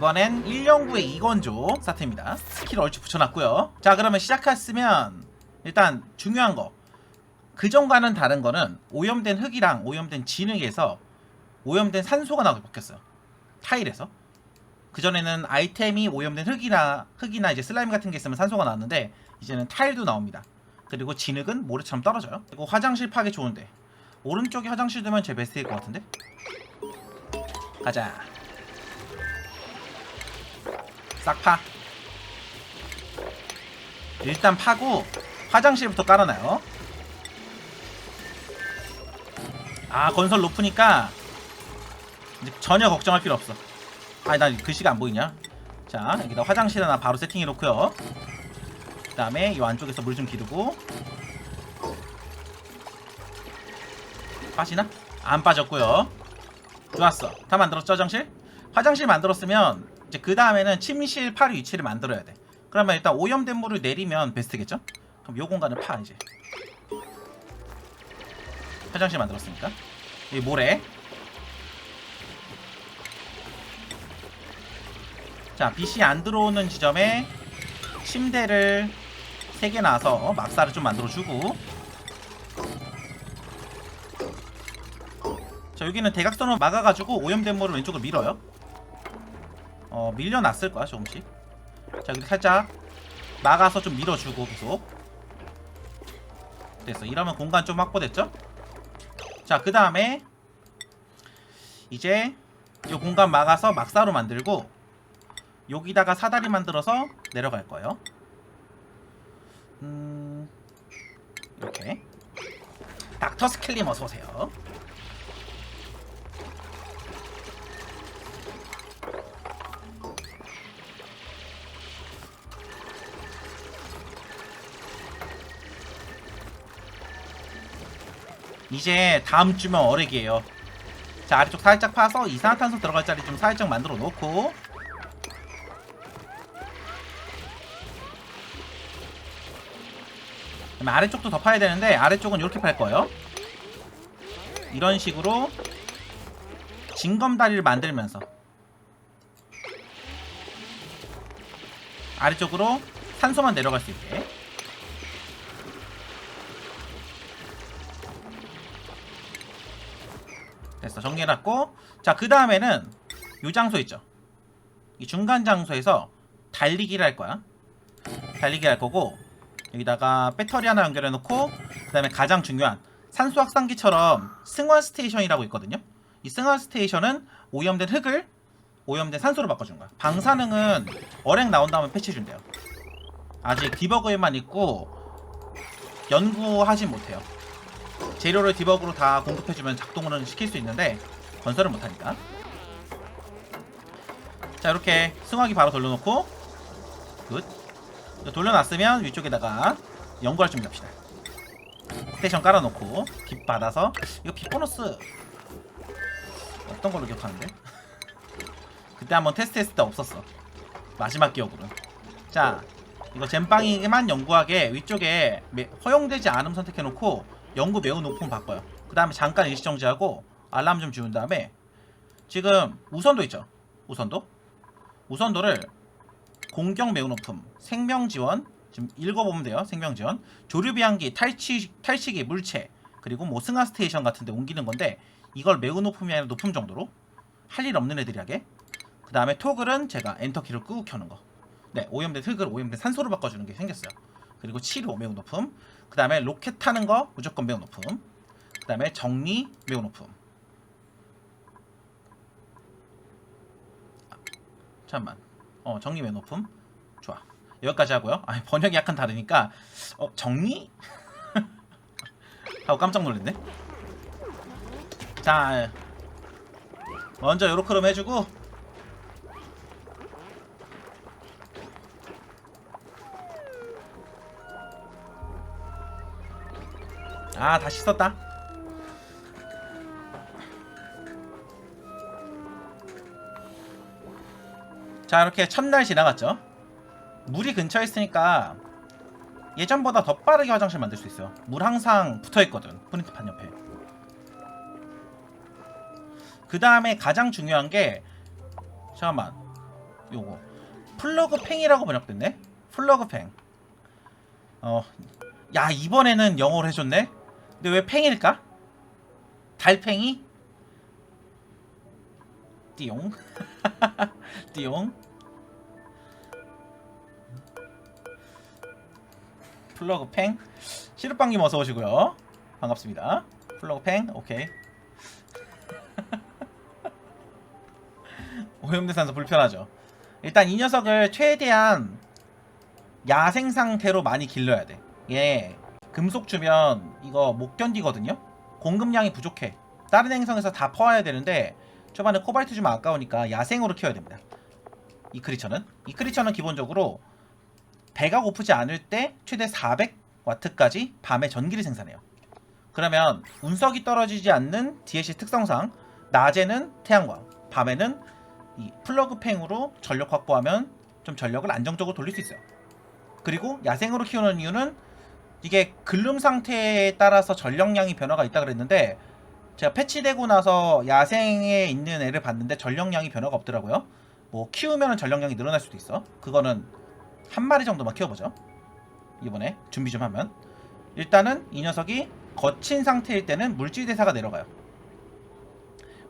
이번엔 1연구의 이건조 사태입니다. 스킬 얼추 붙여놨고요. 자 그러면 시작했으면 일단 중요한 거 그전과는 다른 거는 오염된 흙이랑 오염된 진흙에서 오염된 산소가 나오게 바뀌었어요. 타일에서. 그전에는 아이템이 오염된 흙이나 흙이나 이제 슬라임 같은 게 있으면 산소가 나왔는데 이제는 타일도 나옵니다. 그리고 진흙은 모래처럼 떨어져요. 그리고 화장실 파기 좋은데 오른쪽에 화장실 두면 제 베스트일 것 같은데. 가자. 싹 파. 일단 파고 화장실부터 깔아놔요. 아 건설 높으니까 이제 전혀 걱정할 필요 없어. 아니 나 글씨가 안 보이냐? 자 여기다 화장실 하나 바로 세팅해 놓고요. 그 다음에 이 안쪽에서 물 좀 기르고 빠지나? 안 빠졌고요. 좋았어. 다 만들었죠 화장실? 화장실 만들었으면 이제 그 다음에는 침실 팔 위치를 만들어야 돼. 그러면 일단 오염된 물을 내리면 베스트겠죠? 그럼 요 공간을 파 이제. 화장실 만들었으니까. 이 모래. 자, 빛이 안 들어오는 지점에 침대를 3개 놔서 막사를 좀 만들어주고 자, 여기는 대각선으로 막아가지고 오염된 물을 왼쪽으로 밀어요. 어, 밀려났을 거야, 조금씩. 자, 여기 살짝 막아서 좀 밀어주고 계속. 됐어. 이러면 공간 좀 확보됐죠? 자, 그 다음에 이제 이 공간 막아서 막사로 만들고 여기다가 사다리 만들어서 내려갈 거예요. 음, 이렇게. 닥터 스켈림 어서 오세요. 이제 다음 주면 어렉이에요. 자 아래쪽 살짝 파서 이산화탄소 들어갈 자리 좀 살짝 만들어 놓고 아래쪽도 더 파야 되는데 아래쪽은 이렇게 팔 거예요. 이런 식으로 징검다리를 만들면서 아래쪽으로 산소만 내려갈 수 있게 됐어. 정리해놨고. 자 그 다음에는 요 장소 있죠? 이 중간 장소에서 달리기를 할 거야. 달리기 할 거고 여기다가 배터리 하나 연결해 놓고 그 다음에 가장 중요한 산소 확산기처럼 승화 스테이션이라고 있거든요. 이 승화 스테이션은 오염된 흙을 오염된 산소로 바꿔주는 거야. 방사능은 어랭 나온 다음에 패치해준대요. 아직 디버그에만 있고 연구하진 못해요 재료를 디버그로 다 공급해주면 작동을 시킬 수 있는데 건설을 못하니까. 자 이렇게 승화기 바로 돌려놓고 굿. 돌려놨으면 위쪽에다가 연구할 준비 합시다. 스테이션 깔아놓고 빛 받아서 이거 빛 보너스 어떤 걸로 기억하는데? 그때 한번 테스트했을 때 없었어. 마지막 기억으로. 자 이거 잼빵이만 연구하게 위쪽에 매- 허용되지 않음 선택해놓고 연구 매우 높음 바꿔요. 그 다음에 잠깐 일시 정지하고 알람 좀 지운 다음에 지금 우선도 있죠? 우선도? 우선도를 공격 매우 높음. 생명 지원 지금 읽어보면 돼요. 생명 지원. 조류 비행기 탈취 탈취기 물체 그리고 뭐 승하 스테이션 같은데 옮기는 건데 이걸 매우 높음이 아니라 높음 정도로 할 일 없는 애들이 하게. 그 다음에 토글은 제가 엔터키를 끄고 켜는 거. 네, 오염된 흙을 오염된 산소로 바꿔주는 게 생겼어요. 그리고 치료 매우 높음. 그 다음에 로켓 타는 거 무조건 매우 높음. 그 다음에 정리 매우 높음. 아, 잠깐만. 어, 정리 매우 높음. 좋아. 여기까지 하고요. 아, 번역이 약간 다르니까 어, 정리? 하고 깜짝 놀랐네. 자, 먼저 요렇게로 해주고 아, 다 씻었다. 자, 이렇게 첫날 지나갔죠. 물이 근처에 있으니까 예전보다 더 빠르게 화장실 만들 수 있어요. 물 항상 붙어 있거든. 프린트판 옆에. 그 다음에 가장 중요한 게 잠깐만 요거 플러그 팽이라고 번역됐네 플러그 팽 어, 야 이번에는 영어로 해줬네 근데 왜 팽일까? 달팽이? 띠용? 띠용? 플러그 팽? 시르빵님 어서 오시고요. 반갑습니다. 플러그 팽? 오케이. 오염대산소 불편하죠. 일단 이 녀석을 최대한 야생 상태로 많이 길러야 돼. 얘 금속 주면 이거 못 견디거든요. 공급량이 부족해. 다른 행성에서 다 퍼와야 되는데 초반에 코발트 주면 아까우니까 야생으로 키워야 됩니다. 이 크리처는 이 크리처는 기본적으로 배가 고프지 않을 때 최대 400와트까지 밤에 전기를 생산해요. 그러면 운석이 떨어지지 않는 DLC 특성상 낮에는 태양광, 밤에는 이 플러그 팽으로 전력 확보하면 좀 전력을 안정적으로 돌릴 수 있어요. 그리고 야생으로 키우는 이유는 이게 글룸 상태에 따라서 전력량이 변화가 있다 그랬는데 제가 패치되고 나서 야생에 있는 애를 봤는데 전력량이 변화가 없더라고요. 뭐 키우면 전력량이 늘어날 수도 있어. 그거는 한 마리 정도만 키워보죠. 이번에 준비 좀 하면 일단은 이 녀석이 거친 상태일 때는 물질 대사가 내려가요.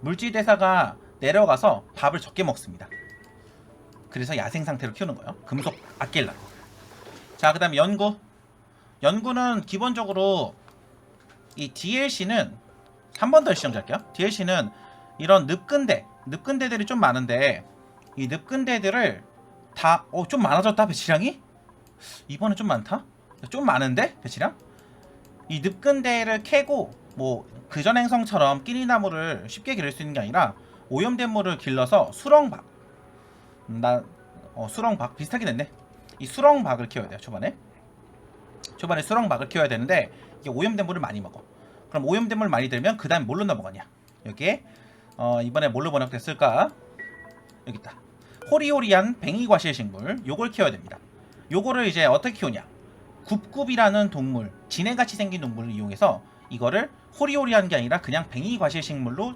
물질 대사가 내려가서 밥을 적게 먹습니다. 그래서 야생 상태로 키우는 거예요. 금속 아낄라. 자, 그다음 연구. 연구는 기본적으로 이 DLC는 한 번 더 시정할게요. DLC는 이런 늪근대, 늪근대들이 좀 많은데 이 늪근대들을 다 어 좀 많아졌다 배치량이? 이번에 좀 많다? 좀 많은데 배치량? 이 늪근대를 캐고 뭐 그전 행성처럼 끼니나무를 쉽게 기를 수 있는 게 아니라 오염된 물을 길러서 수렁박 음, 나 어, 수렁박 비슷하게 됐네 이 수렁박을 키워야 돼요 초반에 초반에 수렁박을 키워야 되는데 이게 오염된 물을 많이 먹어. 그럼 오염된 물 많이 들면 그 다음 뭘로 넘어가냐? 여기에 어, 이번에 뭘로 번역됐을까? 여기 있다. 호리호리한 뱅이과실 식물 요걸 키워야 됩니다. 요거를 이제 어떻게 키우냐? 굽굽이라는 동물 진해같이 생긴 동물을 이용해서 이거를 호리호리한 게 아니라 그냥 뱅이과실 식물로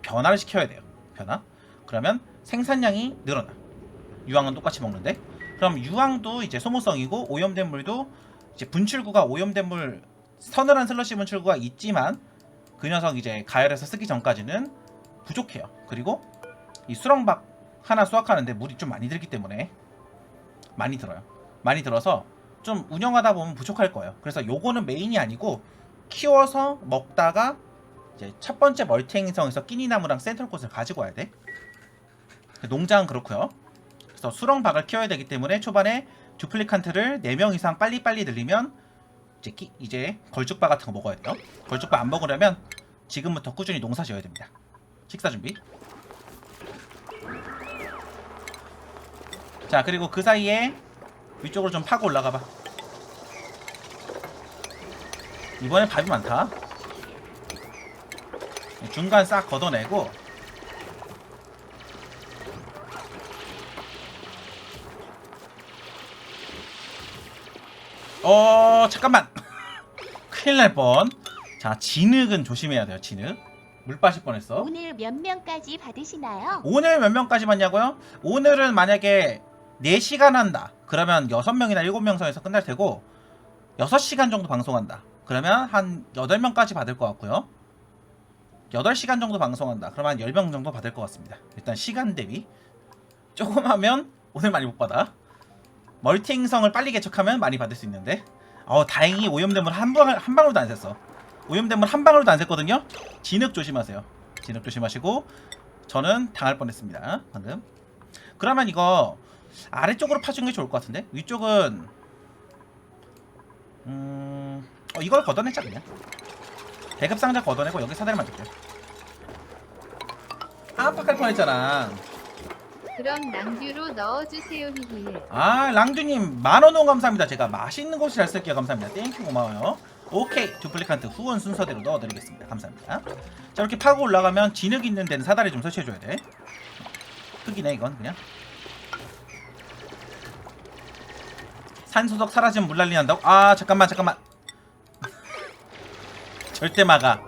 변화를 시켜야 돼요. 변화? 그러면 생산량이 늘어나. 유황은 똑같이 먹는데? 그럼 유황도 이제 소모성이고 오염된 물도 이제 분출구가 오염된 물 서늘한 슬러시 분출구가 있지만 그 녀석 이제 가열해서 쓰기 전까지는 부족해요. 그리고 이 수렁박 하나 수확하는데 물이 좀 많이 들기 때문에 많이 들어요. 많이 들어서 좀 운영하다 보면 부족할 거예요. 그래서 요거는 메인이 아니고 키워서 먹다가 이제 첫 번째 멀티 행성에서 끼니나무랑 센트럴꽃을 가지고 와야 돼. 농장은 그렇고요. 그래서 수렁박을 키워야 되기 때문에 초반에 듀플리칸트를 4명 이상 빨리빨리 늘리면 이제, 끼, 이제 걸쭉바 같은 거 먹어야 돼요. 걸쭉바 안 먹으려면 지금부터 꾸준히 농사 지어야 됩니다. 식사 준비. 자 그리고 그 사이에 위쪽으로 좀 파고 올라가 봐. 이번엔 밥이 많다. 중간 싹 걷어내고 어 잠깐만 큰일 날 뻔. 자 진흙은 조심해야 돼요. 진흙 물 빠질 뻔했어. 오늘 몇 명까지 받으시나요? 오늘 몇 명까지 받냐고요? 오늘은 만약에 4시간 한다. 그러면 6명이나 7명 선에서 끝날 테고 6시간 정도 방송한다. 그러면 한 8명까지 받을 것 같고요. 8시간 정도 방송한다. 그러면 한 10명 정도 받을 것 같습니다. 일단 시간 대비 조금 하면 오늘 많이 못 받아. 멀티 행성을 빨리 개척하면 많이 받을 수 있는데 어 다행히 오염된 물한 방울 한 방울도 안 샜어. 오염된 물한 방울도 안 샜거든요. 진흙 조심하세요. 진흙 조심하시고 저는 당할 뻔했습니다. 방금. 그러면 이거 아래쪽으로 파주는 게 좋을 것 같은데 위쪽은 음 어, 이걸 걷어내자 그냥. 배급 상자 걷어내고 여기 사다리 만들게. 깜빡할 뻔했잖아. 그럼 낭규로 넣어주세요 히히 아 랑주님 만원 후원 감사합니다. 제가 맛있는 곳이 잘 쓸게요. 감사합니다. 땡큐 고마워요. 오케이. 두플리칸트 후원 순서대로 넣어드리겠습니다. 감사합니다. 자 이렇게 파고 올라가면 진흙 있는 데는 사다리 좀 설치해줘야 돼. 흙이네 이건 그냥. 산소독 사라지면 물난리 난다고? 아 잠깐만 잠깐만. 절대 막아.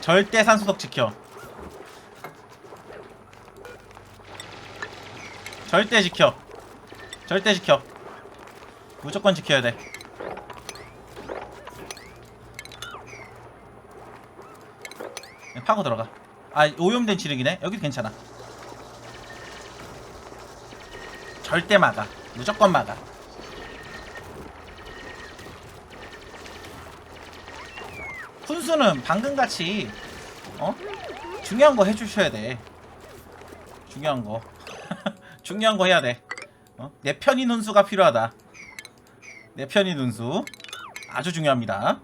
절대 산소독 지켜 절대 지켜. 절대 지켜. 무조건 지켜야 돼. 네, 파고 들어가. 아 오염된 지르기네. 여기 괜찮아. 절대 막아. 무조건 막아. 훈수는 방금 같이 어 중요한 거 해주셔야 돼. 중요한 거. 중요한 거 해야 돼. 어? 내 편인 훈수가 필요하다. 내 편인 훈수 아주 중요합니다.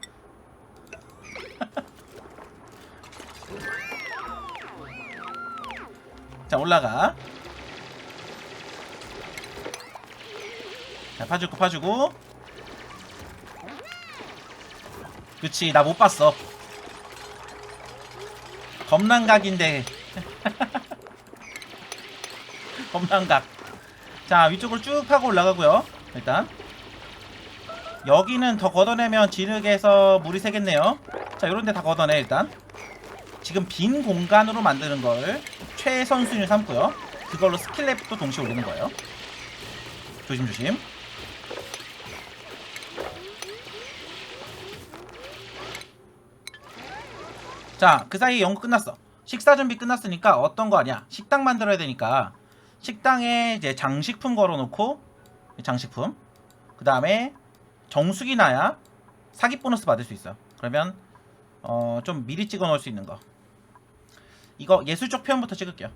자 올라가. 자 파주고 파주고. 그치 나 못 봤어. 검난각인데 검난각. 자 위쪽으로 쭉 파고 올라가고요. 일단. 여기는 더 걷어내면 진흙에서 물이 새겠네요. 자 요런데 다 걷어내 일단. 지금 빈 공간으로 만드는 걸 최선순위 삼고요. 그걸로 스킬랩도 동시에 올리는 거예요. 조심조심. 자, 그 사이에 연구 끝났어. 식사 준비 끝났으니까 어떤 거 아니야? 식당 만들어야 되니까 식당에 이제 장식품 걸어놓고 장식품. 그 다음에 정수기 나야 사기 보너스 받을 수 있어. 그러면 어 좀 미리 찍어 놓을 수 있는 거. 이거 예술적 표현부터 찍을게요.